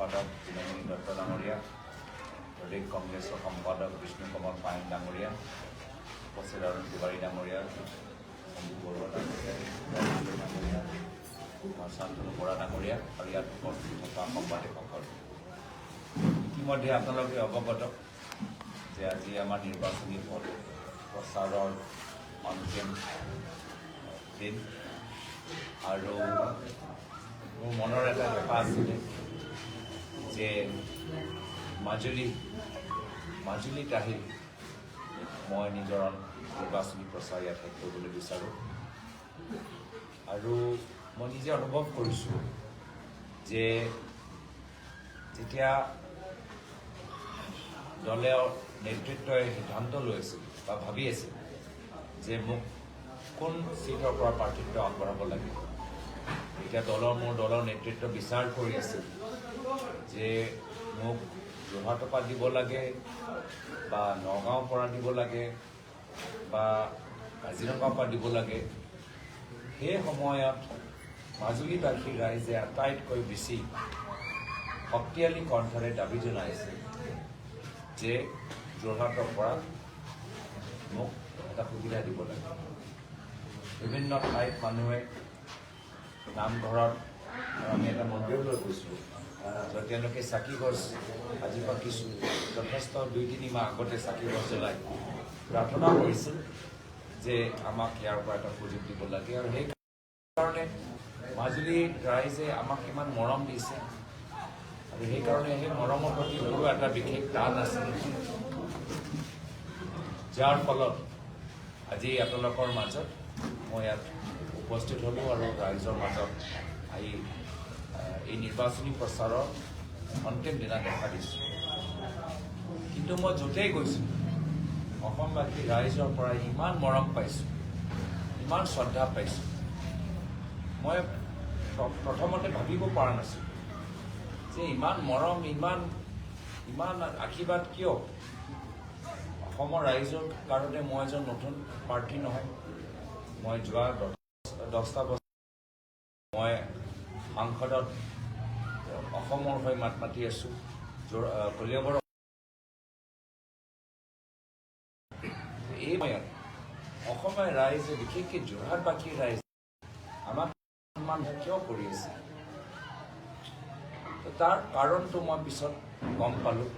সম্পাদক দিনমণি দত্ত ডাঙৰীয়া, প্ৰদেশ কংগ্ৰেছৰ সম্পাদক বিষ্ণু কমল পাইন ডাঙৰীয়া, উপস্থিত অৰুণ তিৱাৰী ডাঙৰীয়া সঞ্জীৱ বৰুৱা ডাঙৰীয়া শান্তনু বৰা ডাঙৰীয়া আৰু ইয়াত উপস্থিত থকা সাংবাদিকসকল। ইতিমধ্যে আপোনালোকে অৱগত যে আজি আমাৰ নিৰ্বাচনী প্ৰচাৰৰ অন্তিম দিন আৰু মোৰ মনৰ এটা হেঁপাহ আছিলে। যে মাজুলী মাজুলীত আহি মই নিজৰ নিৰ্বাচনী প্ৰচাৰ ইয়াত শেষ কৰিবলৈ বিচাৰোঁ। আৰু মই নিজে অনুভৱ কৰিছোঁ যে যেতিয়া দলীয় নেতৃত্বই সিদ্ধান্ত লৈ আছিল বা ভাবি আছিল যে মোক কোন চিটৰ পৰা প্ৰাৰ্থিত্ব আগবঢ়াব লাগে এতিয়া দলৰ মোৰ দলৰ নেতৃত্ব বিচাৰ কৰি আছিল যে মোক যোৰহাটৰ পৰা দিব লাগে, বা নগাঁৱৰ পৰা দিব লাগে, বা কাজিৰঙাৰ পৰা দিব লাগে, সেই সময়ত মাজুলীবাসী ৰাইজে আটাইতকৈ বেছি শক্তিশালী কণ্ঠৰে দাবি জনাইছিল যে যোৰহাটৰ পৰা মোক এটা সুবিধা দিব লাগে। বিভিন্ন ঠাইত মানুহে নামঘৰত আমি এটা মন্দিৰলৈ গৈছোঁ তেওঁলোকে চাকি গছ আজি পাতিছোঁ যথেষ্ট দুই তিনি মাহ আগতে চাকি গছ জ্বলাই প্ৰাৰ্থনা কৰিছিল যে আমাক ইয়াৰ পৰা এটা সুযোগ দিব লাগে আৰু সেইকাৰণে মাজুলীৰ ৰাইজে আমাক ইমান মৰম দিছে আৰু সেইকাৰণে সেই মৰমৰ প্ৰতি মোৰো এটা বিশেষ টান আছে যাৰ ফলত আজি আপোনালোকৰ মাজত মই ইয়াত উপস্থিত হ'লোঁ আৰু ৰাইজৰ মাজত আহ, এই নিৰ্বাচনী প্ৰচাৰৰ অন্তিম দিনা দেখা দিছোঁ কিন্তু মই য'তেই গৈছোঁ অসমবাসী ৰাইজৰ পৰা ইমান মৰম পাইছোঁ ইমান শ্ৰদ্ধা পাইছোঁ। মই প্ৰ- প্ৰথমতে ভাবিব পৰা নাছিলোঁ যে ইমান মৰম ইমান ইমান আশীৰ্বাদ কিয়? অসমৰ ৰাইজৰ কাৰণে মই এজন নতুন প্ৰাৰ্থী নহয়। মই যোৱা দহ- দহটা বছৰ মই সাংসদত অসমৰ হৈ মাত মাতি আছোঁ। কলিয়াবৰ এই অসমীয়া ৰাইজে, বিশেষকৈ যোৰহাটবাসীৰ ৰাইজে আমাক সন্মান কিয় কৰি আছে? তাৰ কাৰণটো মই পিছত গম পালোঁ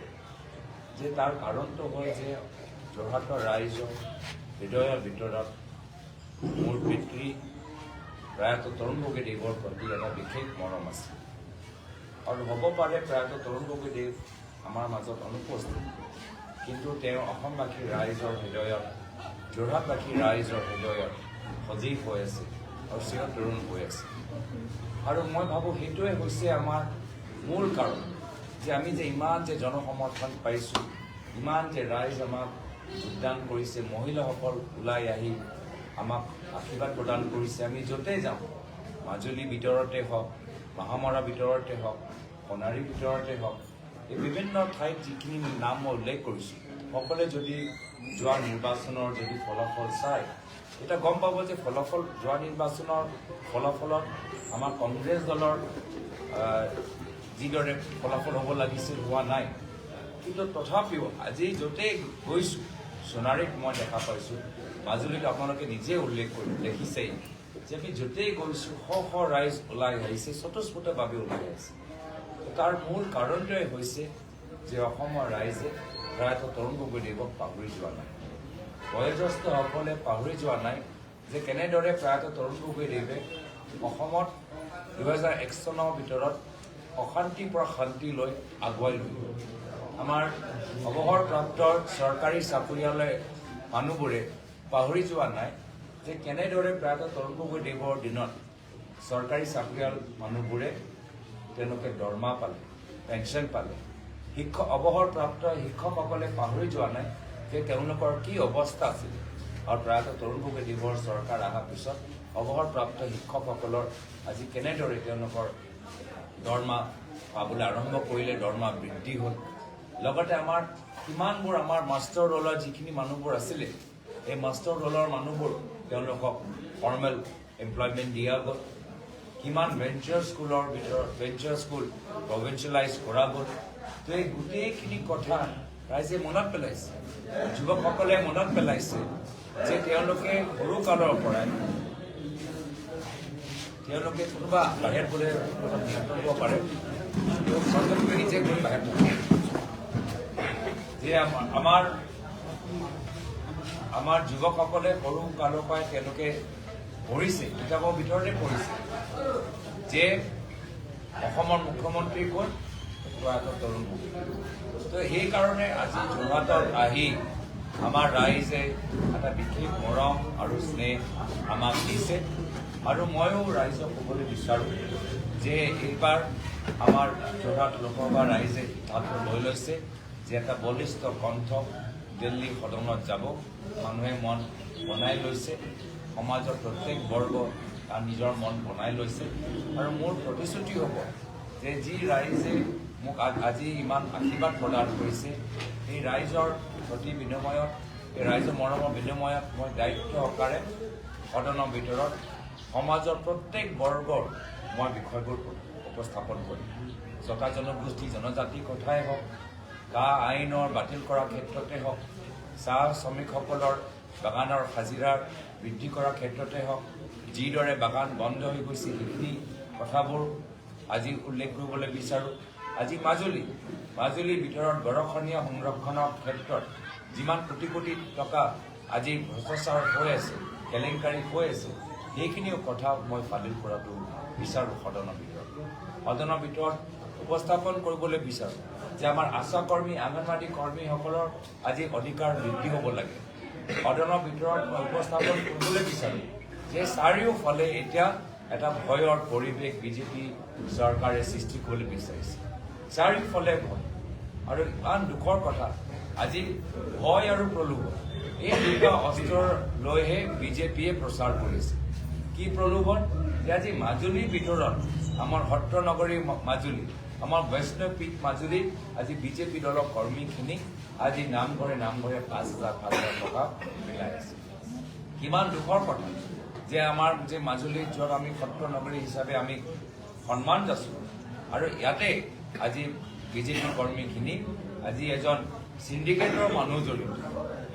যে তাৰ কাৰণটো হ'ল যে যোৰহাটৰ ৰাইজৰ হৃদয়ৰ ভিতৰত মোৰ পিতৃ, প্ৰয়াত তৰুণ গগৈদেৱৰ প্ৰতি এটা বিশেষ মৰম আছে। আৰু হ'ব পাৰে প্ৰয়াত তৰুণ গগৈদেৱ আমাৰ মাজত অনুপস্থিত। কিন্তু তেওঁ অসমবাসী ৰাইজৰ হৃদয়ত যোৰহাটবাসী ৰাইজৰ হৃদয়ত সজীৱ হৈ আছে আৰু চিৰ তৰুণ হৈ আছে। আৰু মই ভাবোঁ সেইটোৱে হৈছে আমাৰ মূল কাৰণ যে আমি যে ইমান যে জনসমৰ্থন পাইছোঁ ইমান যে ৰাইজ আমাক যোগদান কৰিছে মহিলাসকল ওলাই আহি আমাক আশীৰ্বাদ প্ৰদান কৰিছে আমি য'তেই যাওঁ মাজুলী ভিতৰতে হওক মাহমৰা ভিতৰতে হওক সোণাৰীৰ ভিতৰতে হওক এই বিভিন্ন ঠাইত যিখিনি নাম মই উল্লেখ কৰিছোঁ সকলোৱে যদি যোৱা নিৰ্বাচনৰ যদি ফলাফল চায় তেতিয়া গম পাব যে ফলাফল যোৱা নিৰ্বাচনৰ ফলাফলত আমাৰ কংগ্ৰেছ দলৰ যিদৰে ফলাফল হ'ব লাগিছিল হোৱা নাই। কিন্তু তথাপিও আজি য'তেই গৈছোঁ সোণাৰীত মই দেখা পাইছোঁ মাজুলীত আপোনালোকে নিজে উল্লেখ কৰি দেখিছেই। যে আমি য'তেই গৈছোঁ শ শ ৰাইজ ওলাই আহিছে স্বতঃস্ফূৰ্তভাৱে ওলাই আহিছে। তাৰ মূল কাৰণটোৱে হৈছে যে অসমৰ ৰাইজে প্ৰায়তঃ তৰুণ গগৈদেৱক পাহৰি যোৱা নাই। বয়োজ্যেষ্ঠসকলে পাহৰি যোৱা নাই যে কেনেদৰে প্ৰায়তঃ তৰুণ গগৈদেৱে অসমত দুহেজাৰ এক চনৰ ভিতৰত অশান্তিৰ পৰা শান্তিলৈ আগুৱাই লৈ আমাৰ অৱসৰপ্ৰাপ্ত চৰকাৰী চাকৰিয়ালে মানুহবোৰে পাহৰি যোৱা নাই। যে কেনেদৰে প্ৰায়তঃ তৰুণ গগৈদেৱৰ দিনত চৰকাৰী চাকৰিয়াল মানুহবোৰে তেওঁলোকে দৰমহা পালে পেঞ্চন পালে শিক্ষক অৱসৰপ্ৰাপ্ত শিক্ষকসকলে পাহৰি যোৱা নাই যে তেওঁলোকৰ কি অৱস্থা আছিল আৰু প্ৰায়তঃ তৰুণ গগৈদেৱৰ চৰকাৰ অহাৰ পিছত অৱসৰপ্ৰাপ্ত শিক্ষকসকলৰ আজি কেনেদৰে তেওঁলোকৰ দৰমহা পাবলৈ আৰম্ভ কৰিলে দৰমহা বৃদ্ধি হ'ল। লগতে আমাৰ কিমানবোৰ আমাৰ মাষ্টৰ ৰোলৰ যিখিনি মানুহবোৰ আছিলে এই মাষ্টৰ ৰোলৰ মানুহবোৰ তেওঁলোকক ফৰ্মেল এমপ্লয়মেণ্ট দিয়া গ'ল। কিমান ভেঞ্চাৰ স্কুলৰ ভিতৰত ভেঞ্চাৰ স্কুল প্ৰভিঞ্চিয়েলাইজ কৰা গ'ল। তো এই গোটেইখিনি কথা ৰাইজে মনত পেলাইছে, যুৱকসকলে মনত পেলাইছে যে তেওঁলোকে সৰু কালৰ পৰাই তেওঁলোকে কোনোবা বাহিৰত গ'লে নিয়ন্ত্ৰণ কৰিব পাৰে। নিজে গৈ বাহিৰত যে আমাৰ- আমাৰ যুৱকসকলে সৰু কালৰ পৰাই তেওঁলোকে পঢ়িছে কিতাপৰ ভিতৰতে পঢ়িছে যে অসমৰ মুখ্যমন্ত্ৰী কোন প্ৰয়াত তৰুণ গগৈ। তো সেইকাৰণে আজি যোৰহাটত আহি আমাৰ ৰাইজে এটা বিশেষ মৰম আৰু স্নেহ আমাক দিছে। আৰু ময়ো ৰাইজক ক'বলৈ বিচাৰোঁ যে এইবাৰ আমাৰ যোৰহাট লোকসভা ৰাইজে সিদ্ধান্ত লৈ লৈছে যে এটা বলিষ্ঠ কণ্ঠ দিল্লী সদনত যাব। মানুহে মন বনাই লৈছে। সমাজৰ প্ৰত্যেক বৰ্গ তাৰ নিজৰ মন বনাই লৈছে। আৰু মোৰ প্ৰতিশ্ৰুতি হ'ব যে যি ৰাইজে মোক আজি ইমান আশীৰ্বাদ প্ৰদান কৰিছে এই ৰাইজৰ প্ৰতি বিনিময়ত এই ৰাইজৰ মৰমৰ বিনিময়ত মই দায়িত্ব সহকাৰে সদনৰ ভিতৰত সমাজৰ প্ৰত্যেক বৰ্গৰ মই বিষয়বোৰ উপস্থাপন কৰিম। জতা জনগোষ্ঠী জনজাতিৰ কথাই হওক গা আইনৰ বাতিল কৰাৰ ক্ষেত্ৰতে হওক চাহ শ্ৰমিকসকলৰ বাগানৰ হাজিৰা বৃদ্ধি কৰাৰ ক্ষেত্ৰতে হওক যিদৰে বাগান বন্ধ হৈ গৈছে সেইখিনি কথাবোৰ আজি উল্লেখ কৰিবলৈ বিচাৰোঁ। আজি মাজুলী মাজুলীৰ ভিতৰত গৰখনীয়া সংৰক্ষণৰ ক্ষেত্ৰত যিমান কোটি কোটি টকা আজি ভ্ৰষ্টাচাৰ হৈ আছে কেলেংকাৰী হৈ আছে সেইখিনিও কথা মই ফাদিল কৰাটো বিচাৰোঁ সদনৰ ভিতৰত। সদনৰ ভিতৰত উপস্থাপন কৰিবলৈ বিচাৰোঁ যে আমাৰ আশা কৰ্মী অংগনবাদী কৰ্মীসকলৰ আজি অধিকাৰ বৃদ্ধি হ'ব লাগে। সদনৰ ভিতৰত মই উপস্থাপন কৰিবলৈ বিচাৰোঁ যে চাৰিওফালে এতিয়া এটা ভয়ৰ পৰিৱেশ বিজেপি চৰকাৰে সৃষ্টি কৰিবলৈ বিচাৰিছে। চাৰিওফালে ভয়। আৰু ইমান দুখৰ কথা আজি ভয় আৰু প্ৰলোভন এই দুটা অস্ত্ৰ লৈহে বিজেপিয়ে প্ৰচাৰ কৰিছে। কি প্ৰলোভন? যে আজি মাজুলীৰ ভিতৰত আমাৰ সত্ৰ নগৰী ম- মাজুলী আমাৰ বৈষ্ণৱপীঠ মাজুলীত আজি বিজেপি দলৰ কৰ্মীখিনিক আজি নামঘৰে নামঘৰে পাঁচ হাজাৰ পাঁচ হাজাৰ টকা মিলাই আছে। কিমান দুখৰ কথা যে আমাৰ যে মাজুলীত য'ত আমি সত্ৰ নগৰী হিচাপে আমি সন্মান যাছোঁ আৰু ইয়াতে আজি বিজেপি কৰ্মীখিনি আজি এজন চিণ্ডিকেটৰ মানুহ জড়িত।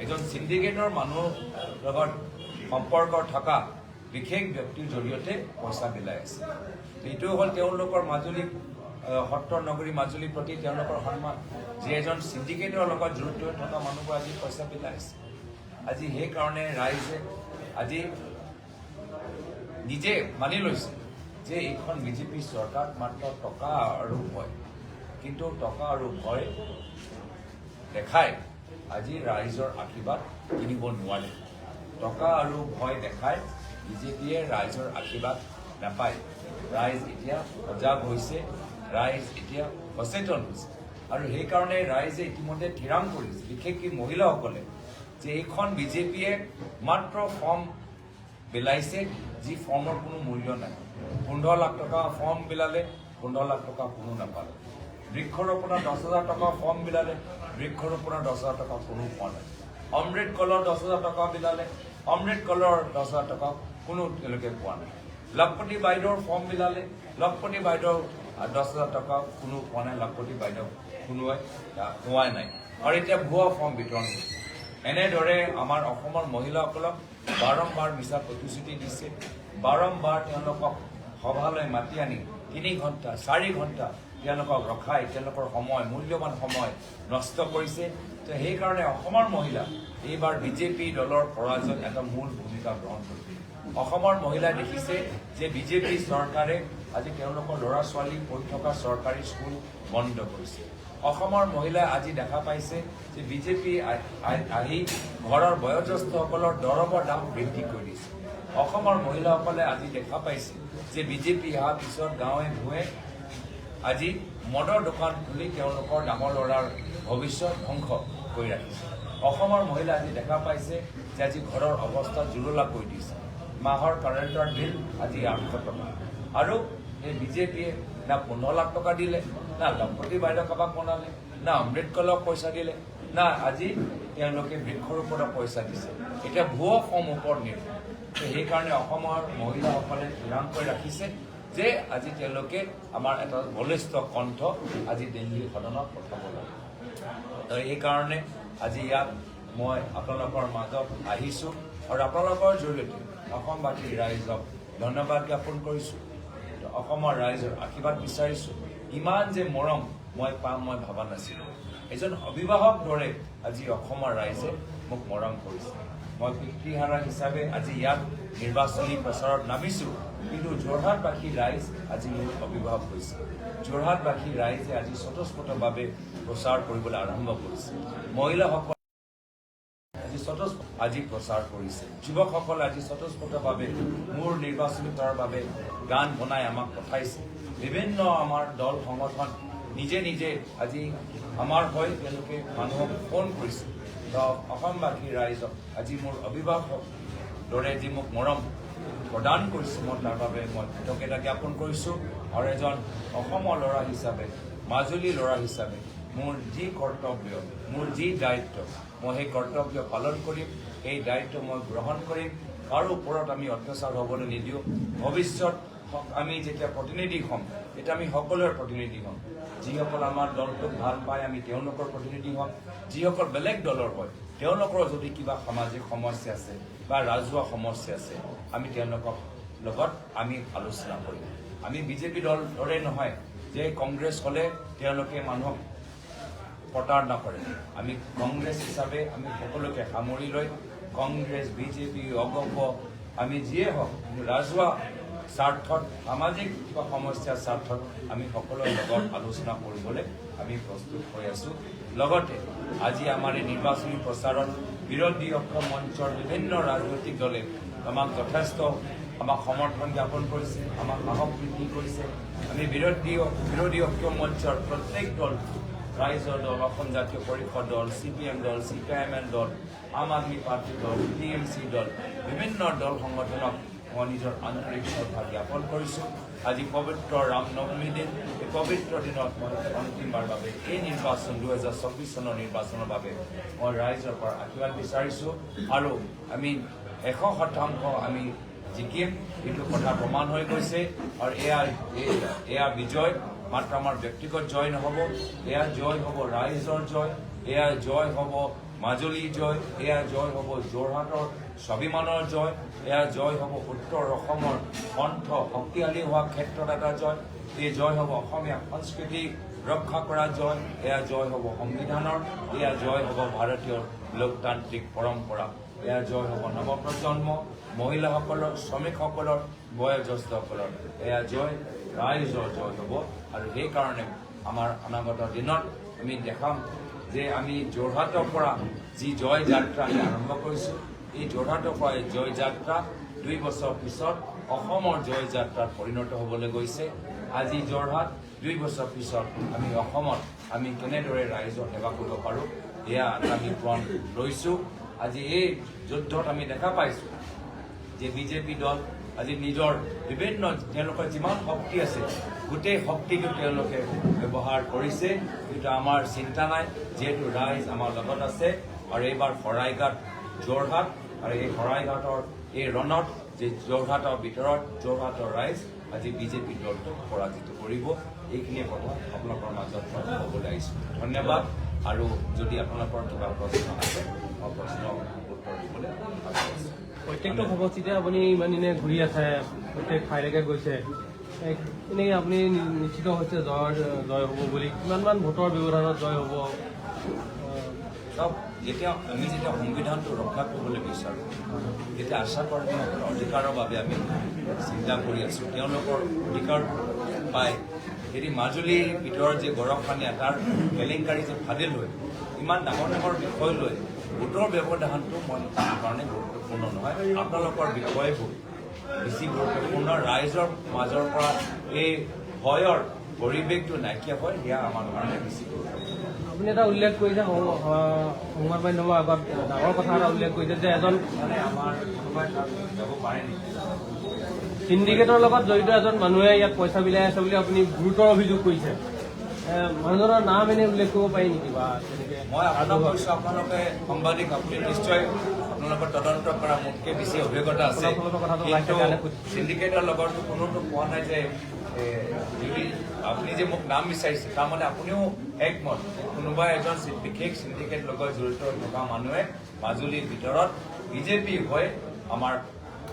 এজন চিণ্ডিকেটৰ মানুহ লগত সম্পৰ্ক থকা বিশেষ ব্যক্তিৰ জৰিয়তে পইচা বিলাই আছে। এইটো হ'ল তেওঁলোকৰ মাজুলী আহ, সত্ৰ নগৰী মাজুলীৰ প্ৰতি তেওঁলোকৰ সন্মান। যে এজন চিণ্ডিকেটৰ লগত জড়িত হৈ থকা মানুহবোৰ আজি পইচা বিলাই আছে আজি সেইকাৰণে ৰাইজে আজি নিজে মানি লৈছে যে এইখন বিজেপি চৰকাৰ মাত্ৰ টকা আৰু ভয়। কিন্তু টকা আৰু ভয় দেখাই আজি ৰাইজৰ আশীৰ্বাদ কিনিব নোৱাৰে। টকা আৰু ভয় দেখাই বিজেপিয়ে ৰাইজৰ আশীৰ্বাদ নাপায়। ৰাইজ এতিয়া সজাগ হৈছে। ৰাইজ এতিয়া সচেতন হৈছে। আৰু সেইকাৰণে ৰাইজে ইতিমধ্যে থিৰাং কৰিছে, বিশেষকৈ মহিলাসকলে, যে এইখন বিজেপিয়ে মাত্ৰ ফৰ্ম বিলাইছে, যি ফৰ্মৰ কোনো মূল্য নাই। পোন্ধৰ লাখ টকা ফৰ্ম বিলালে, পোন্ধৰ লাখ টকা কোনো নাপালে। বৃক্ষৰোপণৰ দহ হাজাৰ টকা ফৰ্ম বিলালে, বৃক্ষৰোপণৰ দহ হাজাৰ টকা কোনো পোৱা নাই। অমৃত কলৰ দহ হাজাৰ টকা বিলালে, অমৃত কলৰ দহ হাজাৰ টকা কোনো তেওঁলোকে পোৱা নাই। লখপতি বাইদেউৰ ফৰ্ম বিলালে লখপতি বাইদেউৰ আহ, দহ হাজাৰ টকা কোনো পোৱা নাই লখপতি বাইদেউ কোনোৱে পোৱাই নাই। আৰু এতিয়া ভুৱা ফৰ্ম বিতৰণ হৈছে। এনেদৰে আমাৰ অসমৰ মহিলাসকলক বাৰম্বাৰ মিছা প্ৰতিশ্ৰুতি দিছে। বাৰম্বাৰ তেওঁলোকক সভালৈ মাতি আনি তিনি ঘণ্টা চাৰি ঘণ্টা তেওঁলোকক ৰখাই তেওঁলোকৰ সময় মূল্যৱান সময় নষ্ট কৰিছে। তো সেইকাৰণে অসমৰ মহিলা এইবাৰ বিজেপি দলৰ পৰাজয়ত এটা মূল ভূমিকা গ্ৰহণ কৰিছে। অসমৰ মহিলাই দেখিছে যে বিজেপি চৰকাৰে আজি তেওঁলোকৰ ল'ৰা ছোৱালী পঢ়ি থকা চৰকাৰী স্কুল বন্ধ কৰিছে। অসমৰ মহিলাই আজি দেখা পাইছে যে বিজেপি আহি ঘৰৰ বয়োজ্যেষ্ঠসকলৰ দৰৱৰ দাম বৃদ্ধি কৰি দিছে। অসমৰ মহিলাসকলে আজি দেখা পাইছে যে বিজেপি অহাৰ পিছত গাঁৱে ভূঞে আজি মদৰ দোকান খুলি তেওঁলোকৰ ডাঙৰ ল'ৰাৰ ভৱিষ্যত ধ্বংস কৰি ৰাখিছে। অসমৰ মহিলা আজি দেখা পাইছে যে আজি ঘৰৰ অৱস্থা জুৰুলা কৰি দিছে। মাহৰ কাৰেণ্টৰ বিল আজি আঠশ টকা আৰু এই বিজেপিয়ে না পোন্ধৰ লাখ টকা দিলে না লখপতি বাইদেউ কাৰোবাক বনালে না অমৃত কলক পইচা দিলে না আজি তেওঁলোকে বৃক্ষৰোপণৰ পইচা দিছে। এতিয়া ভুৱা ফৰ্ম ওপৰত নিৰ্ভৰ। সেইকাৰণে অসমৰ মহিলাসকলে থিৰাং কৰি ৰাখিছে যে আজি তেওঁলোকে আমাৰ এটা বলিষ্ঠ কণ্ঠ আজি দিল্লী সদনত পঠাব লাগে। তো এইকাৰণে আজি ইয়াত মই আপোনালোকৰ মাজত আহিছোঁ। আৰু আপোনালোকৰ জৰিয়তে অসমবাসী ৰাইজক ধন্যবাদ জ্ঞাপন কৰিছোঁ। অসমৰ ৰাইজৰ আশীৰ্বাদ বিচাৰিছোঁ। ইমান যে মৰম মই পাম মই ভবা নাছিলোঁ। এজন অভিভাৱক দৰে আজি অসমৰ ৰাইজে মোক মৰম কৰিছে। মই পিতৃহাৰা হিচাপে আজি ইয়াত নিৰ্বাচনী প্ৰচাৰত নামিছোঁ কিন্তু যোৰহাটবাসী ৰাইজ আজি মোৰ অভিভাৱক হৈছে। যোৰহাটবাসী ৰাইজে আজি স্বতঃস্ফূৰ্তভাৱে প্ৰচাৰ কৰিবলৈ আৰম্ভ কৰিছে। মহিলাসকল আজি প্ৰচাৰ কৰিছে। যুৱকসকলে আজি স্বতঃস্ফূৰ্তভাৱে মোৰ নিৰ্বাচনী কৰাৰ বাবে গান বনাই আমাক পঠাইছে। বিভিন্ন আমাৰ দল সংগঠন নিজে নিজে আজি আমাৰ হৈ তেওঁলোকে মানুহক ফোন কৰিছে। অসমবাসী ৰাইজক আজি মোৰ অভিভাৱক দৰে যি মোক মৰম প্ৰদান কৰিছে মই তাৰ বাবে মই কৃতজ্ঞতা জ্ঞাপন কৰিছোঁ। আৰু এজন অসমৰ ল'ৰা হিচাপে মাজুলী ল'ৰা হিচাপে মোৰ যি কৰ্তব্য মোৰ যি দায়িত্ব মই সেই কৰ্তব্য পালন কৰিম। সেই দায়িত্ব মই গ্ৰহণ কৰিম। কাৰো ওপৰত আমি অত্যাচাৰ হ'বলৈ নিদিওঁ। ভৱিষ্যত আমি যেতিয়া প্ৰতিনিধি হ'ম তেতিয়া আমি সকলোৰে প্ৰতিনিধি হ'ম। যিসকল আমাৰ দলটোক ভাল পায় আমি তেওঁলোকৰ প্ৰতিনিধি হ'ম। যিসকল বেলেগ দলৰ হয় তেওঁলোকৰ যদি কিবা সামাজিক সমস্যা আছে বা ৰাজহুৱা সমস্যা আছে আমি তেওঁলোকৰ লগত আমি আলোচনা কৰিম। আমি বিজেপি দল দৰে নহয় যে কংগ্ৰেছ হ'লে তেওঁলোকে মানুহক প্ৰতাৰণা কৰে। আমি কংগ্ৰেছ হিচাপে আমি সকলোকে সামৰি লৈ কংগ্ৰেছ বিজেপি অগপ আমি যিয়ে হওক ৰাজহুৱা স্বাৰ্থত সামাজিক কিবা সমস্যাৰ স্বাৰ্থত আমি সকলোৰে লগত আলোচনা কৰিবলৈ আমি প্ৰস্তুত হৈ আছোঁ। লগতে আজি আমাৰ এই নিৰ্বাচনী প্ৰচাৰত বিৰোধী অক্ষম মঞ্চৰ বিভিন্ন ৰাজনৈতিক দলে আমাক যথেষ্ট আমাক সমৰ্থন জ্ঞাপন কৰিছে আমাক সাহস বৃদ্ধি কৰিছে। আমি বিৰোধী বিৰোধী অক্ষম মঞ্চৰ প্ৰত্যেক দল ৰাইজৰ দল অসম জাতীয় পৰিষদ দল চি পি এম দল C P I M L দল আম আদমি পাৰ্টি দল টি এম চি দল বিভিন্ন দল সংগঠনক মই নিজৰ আন্তৰিক শ্ৰদ্ধা জ্ঞাপন কৰিছোঁ। আজি পবিত্ৰ ৰাম নৱমী দিন। এই পবিত্ৰ দিনত মই অন্তিমবাৰ বাবে এই নিৰ্বাচন দুহেজাৰ চৌবিছ চনৰ নিৰ্বাচনৰ বাবে মই ৰাইজৰ পৰা আশীৰ্বাদ বিচাৰিছোঁ। আৰু আমি এশ শতাংশ আমি জিকিম। এইটো কথা প্ৰমাণ হৈ গৈছে। আৰু এয়া এয়া বিজয়। মাত্ৰ আমাৰ ব্যক্তিগত জয় নহ'ব এয়া জয় হ'ব ৰাইজৰ জয়, এয়া জয় হ'ব মাজুলী জয়, এয়া জয় হ'ব যোৰহাটৰ স্বাভিমানৰ জয়, এয়া জয় হ'ব উত্তৰ অসমৰ কণ্ঠ শক্তিশালী হোৱা ক্ষেত্ৰত এটা জয় এই জয় হ'ব অসমীয়া সংস্কৃতি ৰক্ষা কৰা জয়, এয়া জয় হ'ব সংবিধানৰ, এয়া জয় হ'ব ভাৰতীয় লোকতান্ত্ৰিক পৰম্পৰা, এয়া জয় হ'ব নৱপ্ৰজন্ম, মহিলাসকলৰ, শ্ৰমিকসকলৰ, বয়োজ্যেষ্ঠসকলৰ, এয়া জয় ৰাইজৰ জয় হ'ব আৰু সেইকাৰণে আমাৰ অনাগত দিনত আমি দেখাম যে আমি যোৰহাটৰ পৰা যি জয় যাত্ৰা আমি আৰম্ভ কৰিছোঁ এই যোৰহাটৰ পৰা জয় যাত্ৰা দুই বছৰ পিছত অসমৰ জয় যাত্ৰাত পৰিণত হ'বলৈ গৈছে। আজি যোৰহাট দুই বছৰ পিছত আমি অসমত আমি কেনেদৰে ৰাইজৰ সেৱা কৰিব পাৰোঁ এয়া এটা আমি প্ৰণ লৈছোঁ। আজি এই যুদ্ধত আমি দেখা পাইছোঁ যে বিজেপি দল আজি নিজৰ বিভিন্ন তেওঁলোকৰ যিমান শক্তি আছে, গোটেই শক্তিটো তেওঁলোকে ব্যৱহাৰ কৰিছে। কিন্তু আমাৰ চিন্তা নাই, যিহেতু ৰাইজ আমাৰ লগত আছে। আৰু এইবাৰ শৰাইঘাট, যোৰহাট, আৰু এই শৰাইঘাটৰ এই ৰণত, যে যোৰহাটৰ ভিতৰত, যোৰহাটৰ ৰাইজ আজি বিজেপি দলটোক পৰাজিত কৰিব। এইখিনিয়ে কথা আপোনালোকৰ মাজত ক'বলৈ আহিছোঁ। ধন্যবাদ। আৰু যদি আপোনালোকৰ কিবা প্ৰশ্ন আছে, মই প্ৰশ্নৰ উত্তৰ দিবলৈ আগবাঢ়িছোঁ। প্ৰত্যেকটো সমষ্টিতে আপুনি ইমান দিনে ঘূৰি আছে, প্ৰত্যেক ঠাইলৈকে গৈছে। এনেই আপুনি নিশ্চিত হৈছে জয় জয় হ'ব বুলি। কিমানমান ভোটৰ ব্যৱধানত জয় হ'ব? চাওক, যেতিয়া আমি যেতিয়া সংবিধানটো ৰক্ষা কৰিবলৈ বিচাৰোঁ, তেতিয়া আশা কৰ্মীসকলৰ অধিকাৰৰ বাবে আমি চিন্তা কৰি আছোঁ। তেওঁলোকৰ অধিকাৰ পাই যদি মাজুলীৰ ভিতৰত যে গৰখনীয়া তাৰ কেলেংকাৰী যে ফাদিল হৈ ইমান ডাঙৰ ডাঙৰ বিষয় লৈ ভোটৰ ব্যৱধানটো মই তাৰ কাৰণে গুৰুত্বপূৰ্ণ নহয়। আপোনালোকৰ বিষয়বোৰ বেছি গুৰুত্বপূৰ্ণ ৰাইজৰ মাজৰ পৰা এই ভয়ৰ পৰিৱেশটো নাইকিয়া হয় সেয়া আমাৰ কাৰণে বেছি গুৰুত্বপূৰ্ণ। আপুনি এটা উল্লেখ কৰিছে সংবাদ মাধ্যমৰ আগত ডাঙৰ কথা এটা উল্লেখ কৰিছে যে এজন মানে আমাৰ চিণ্ডিকেটৰ লগত জড়িত এজন মানুহে ইয়াত পইচা বিলাই আছে বুলি আপুনি গুৰুতৰ অভিযোগ কৰিছে। মানুহজনৰ নাম এনেই উল্লেখ কৰিব পাৰি নেকি বা? তেনেকে মই আপোনাক কৈছোঁ আপোনালোকে সাংবাদিক আপুনি নিশ্চয় আপোনালোকে আপোনালোকৰ তদন্ত কৰা মোতকৈ বেছি অভিজ্ঞতা আছে। কিন্তু চিণ্ডিকেটৰ লগতো কোনোতো কোৱা নাই যে যদি আপুনি যে মোক নাম বিচাৰিছে তাৰমানে আপুনিও একমত কোনোবা এজন বিশেষ চিণ্ডিকেট লগত জড়িত থকা মানুহে মাজুলীৰ ভিতৰত বিজেপি হৈ আমাৰ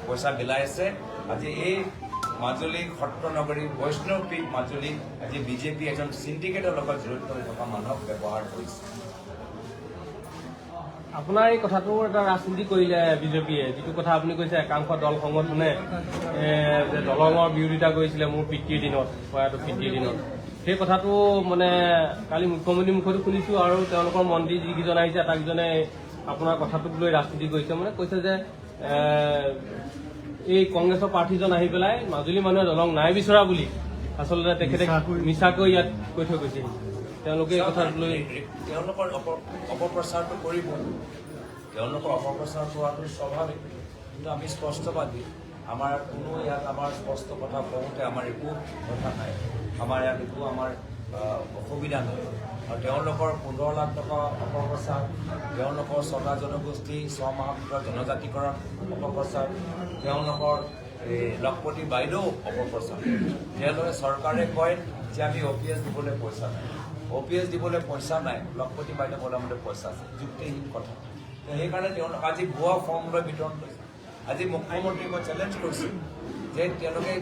পইচা বিলাই আছে আজি এই মাজুলী সত্ৰ নগৰী মাজুলী আজি বিজেপি এজন চিণ্ডিকেটৰ লগত জড়িত হৈ থকা মানুহক ব্যৱহাৰ কৰিছে। আপোনাৰ এই কথাটো এটা ৰাজনীতি কৰিলে বিজেপিয়ে যিটো কথা আপুনি কৈছে একাংশ দল সংগঠনে দলঙৰ বিৰোধিতা কৰিছিলে মোৰ পিতৃৰ দিনত প্ৰয়াত পিতৃৰ দিনত। সেই কথাটো মানে কালি মুখ্যমন্ত্ৰীৰ মুখতো শুনিছোঁ আৰু তেওঁলোকৰ মন্ত্ৰী যিকেইজন আহিছে আটাইকেইজনে আপোনাৰ কথাটোক লৈ ৰাজনীতি কৰিছে। মানে কৈছে যে এই কংগ্ৰেছৰ প্ৰাৰ্থীজন আহি পেলাই মাজুলী মানুহে দলং নাই বিচৰা বুলি আচলতে তেখেতে মিছাকৈ। ইয়াত কৈ থৈ গৈছে তেওঁলোকে এই কথাটো লৈ তেওঁলোকৰ অপ- অপপ্ৰচাৰটো কৰিব। তেওঁলোকৰ অপপ্ৰচাৰ কৰাটো স্বাভাৱিক। কিন্তু আমি স্পষ্টবাদী। আমাৰ কোনো ইয়াত আমাৰ স্পষ্ট কথা কওঁতে আমাৰ একো কথা নাই। আমাৰ ইয়াত একো আমাৰ অসুবিধা নাই। আৰু তেওঁলোকৰ পোন্ধৰ লাখ টকা অপপ্ৰচাৰ তেওঁলোকৰ ছটা জনগোষ্ঠী ছমাহৰ ভিতৰত জনজাতিকৰণ অপপ্ৰচাৰ তেওঁলোকৰ এই লখপতি বাইদেউ অপপ্ৰচাৰ। তেওঁলোকে চৰকাৰে কয় যে আমি অ পি এছ দিবলৈ পইচা নাই। অ পি এছ দিবলৈ পইচা নাই লখপতি বাইদেউ বলাবলৈ পইচা আছে যুক্তিহীন কথা। সেইকাৰণে তেওঁলোক আজি ভুৱা ফৰ্ম লৈ বিতৰণ কৰিছে। আজি মুখ্যমন্ত্ৰীক মই চেলেঞ্জ কৰিছোঁ যে তেওঁলোকে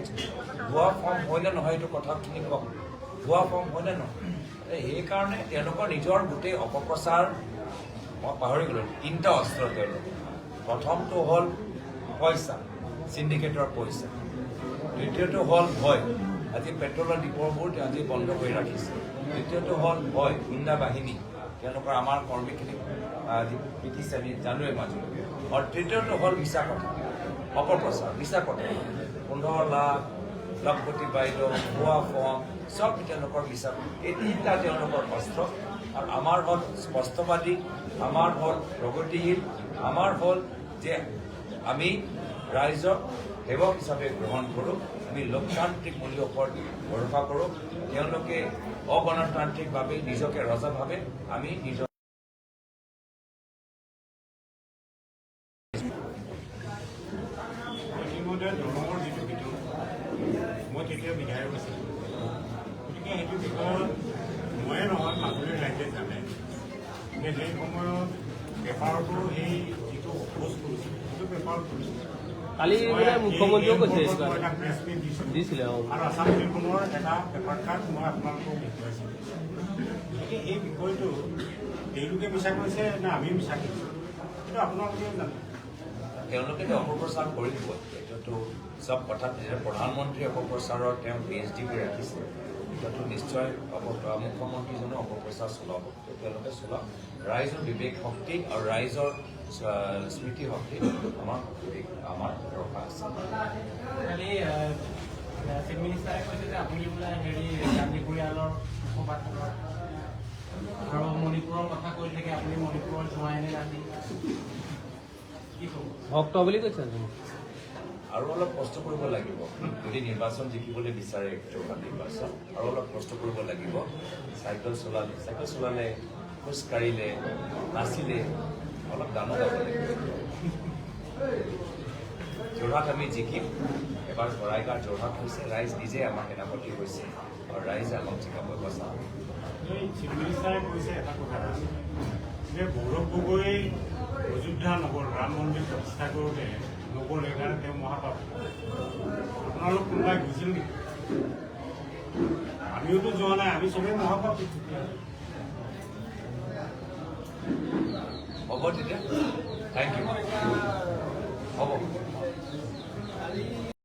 ভুৱা ফৰ্ম হয়নে নহয় এইটো কথাখিনি কওক। ভুৱা ফৰ্ম হয়নে নহয়? সেইকাৰণে তেওঁলোকৰ নিজৰ গোটেই অপপ্ৰচাৰ পাহৰি গ'লোঁ, তিনিটা অস্ত্ৰ তেওঁলোকৰ। প্ৰথমটো হ'ল পইচা চিণ্ডিকেটৰ পইচা। দ্বিতীয়টো হ'ল ভয়। আজি পেট্ৰলৰ ডিপোবোৰ আজি বন্ধ কৰি ৰাখিছে। দ্বিতীয়টো হ'ল ভয়, গুণ্ডা বাহিনী। তেওঁলোকৰ আমাৰ কৰ্মীখিনিক পিটিছে আমি জানোৱেই মাজুলী আৰু তৃতীয়টো হ'ল মিছা কথা, অপপ্ৰচাৰ, মিছা কথা। পোন্ধৰ লাখ লখপতি বাইদেউ ভুৱা ফৰ্ম চব তেওঁলোকৰ মিছা এই তিনিটা তেওঁলোকৰ অস্ত্ৰ আৰু আমাৰ হ'ল স্পষ্টবাদী আমাৰ হ'ল প্ৰগতিশীল আমাৰ হ'ল যে আমি ৰাইজক সেৱক হিচাপে গ্ৰহণ কৰোঁ আমি লোকতান্ত্ৰিক মূল্যৰ ওপৰত ভৰসা কৰোঁ তেওঁলোকে অগণতান্ত্ৰিকভাৱে নিজকে ৰজা ভাবে আমি নিজৰ ইতিমধ্যে দৰঙৰ যিটো ভিতৰত মই তেতিয়া বিধায়ক আছিলোঁ গতিকে সেইটো বিষয়ত ময়ে নহয় মাজুলীৰ ৰাইজে জানে যে সেই সময়ত পেপাৰটো সেই যিটো অপোজ কৰিছিল সেইটো পেপাৰত কৰিছিল। কালি মানে মুখ্যমন্ত্ৰীয়েও কৈছে মই কথা। এটা প্ৰেছ মিট দিছিলোঁ। দিছিলে আৰু আছাম ট্ৰিবিউনৰ এটা পেপাৰ কাৰ্ড মই আপোনালোকক দেখুৱাইছিলোঁ। গতিকে এই বিষয়টো তেওঁলোকে মিছা কৈছে নে আমি মিছা কৈছোঁ? সেইটো আপোনালোকেও জানে। তেওঁলোকে অপপ্ৰচাৰ কৰিব এইটোতো চব কথাত প্ৰধানমন্ত্ৰী অপপ্ৰচাৰৰ তেওঁ পি এইচ ডি কৰি ৰাখিছে। এতিয়াতো নিশ্চয় মুখ্যমন্ত্ৰীজনে অপপ্ৰচাৰ চলাব। তেওঁলোকে চলাওক। ৰাইজৰ বিবেক শক্তি আৰু ৰাইজৰ স্মৃতি শক্তি আমাৰ আমাৰ ৰখা আছে। খালি কৈছে যে আপুনি বোলে হেৰি গান্ধী পৰিয়ালৰ মুখপাত্ৰ আৰু মণিপুৰৰ কথা কৈ থাকে আপুনি মণিপুৰৰ যোৱাই নে ৰাতি কি ক'ব? ভক্ত বুলি কৈছে। আৰু অলপ কষ্ট কৰিব লাগিব। যদি নিৰ্বাচন জিকিবলৈ বিচাৰে যোৰহাট নিৰ্বাচন। আৰু অলপ কষ্ট কৰিব লাগিব। চাইকেল চলালে চাইকেল চলালে খোজ কাঢ়িলে নাচিলে অলপ গানো গাব লাগিব। যোৰহাট আমি জিকিম। এবাৰ শৰাইঘাট যোৰহাট হৈছে ৰাইজ নিজে আমাৰ সেনাপতি হৈছে। আৰু ৰাইজে আমাক জিকাব বচাওঁ গৌৰৱ গগৈ অযোধ্যা নগৰ ৰাম মন্দিৰ প্ৰতিষ্ঠা কৰোঁতে নগৰ সেইকাৰণে তেওঁ মহাপাপ আপোনালোক কোনোবাই গৈছিল নেকি আমিওতো যোৱা নাই আমি চবেই মহাপাপ হ'ব তেতিয়া থেংক ইউ